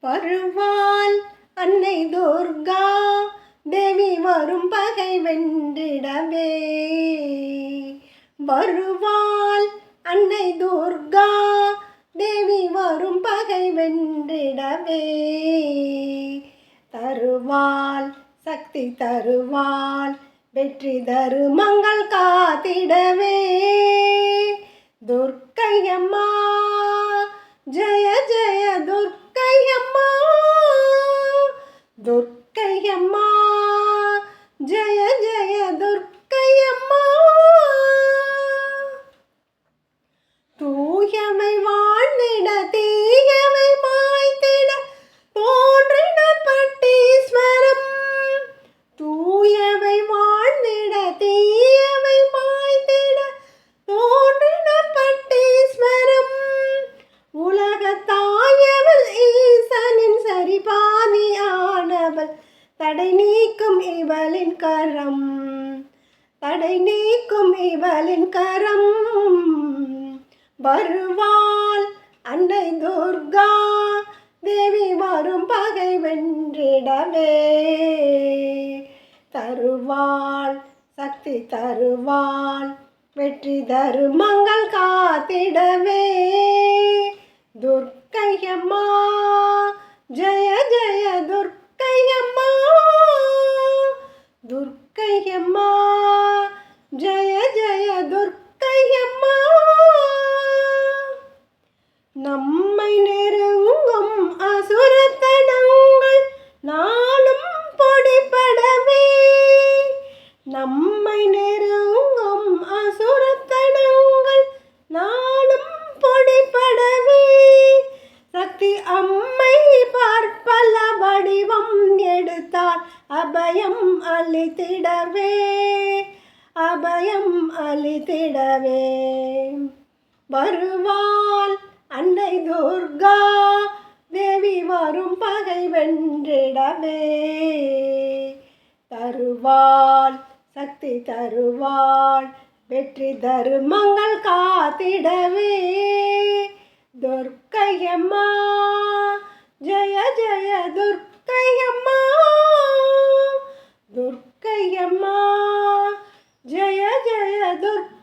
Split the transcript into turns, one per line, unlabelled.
வருவாள் அன்னை துர்கா தேவி வரும் பகை வென்றிடவே. வருவாள் அன்னை துர்கா தேவி வரும் பகை வென்றிடவே. தருவாள் சக்தி தருவாள் வெற்றி தரு மங்கள் காத்திடவே துர்க்கையம்மா பாணியானவள். தடை நீக்கும் இவளின் கரம். தடை நீக்கும் இவளின் கரம். வருவாள் அன்னை துர்கா. தேவி வரும் பகை வென்றிடவே. தருவாள் சக்தி தருவாள் வெற்றி தருமங்கள் காத்திடவே. துர்க்கையம்மா ஜெய நம்மை நெருங்கும் அசுரத்தனங்கள் நாளும் பொடிபடவே. நம்மை நெருங்கும் அசுரத்தனங்கள் நாளும் பொடிபடவே. சக்தி அம்மை பார்ப்பல வடிவம் எடுத்தார் அபயம் அளித்திடவே அபயம் அளித்திடவே வருவாள் அன்னை துர்கா தேவி வரும் பகை வென்றிடமே. தருவாள் சக்தி தருவாள் வெற்றி தருமங்கள் காத்திடவே. துர்க்கையம்மா ஜய ஜய துர்க்கையம்மா துர்க்கையம்மா ஜய ஜய துர்க்க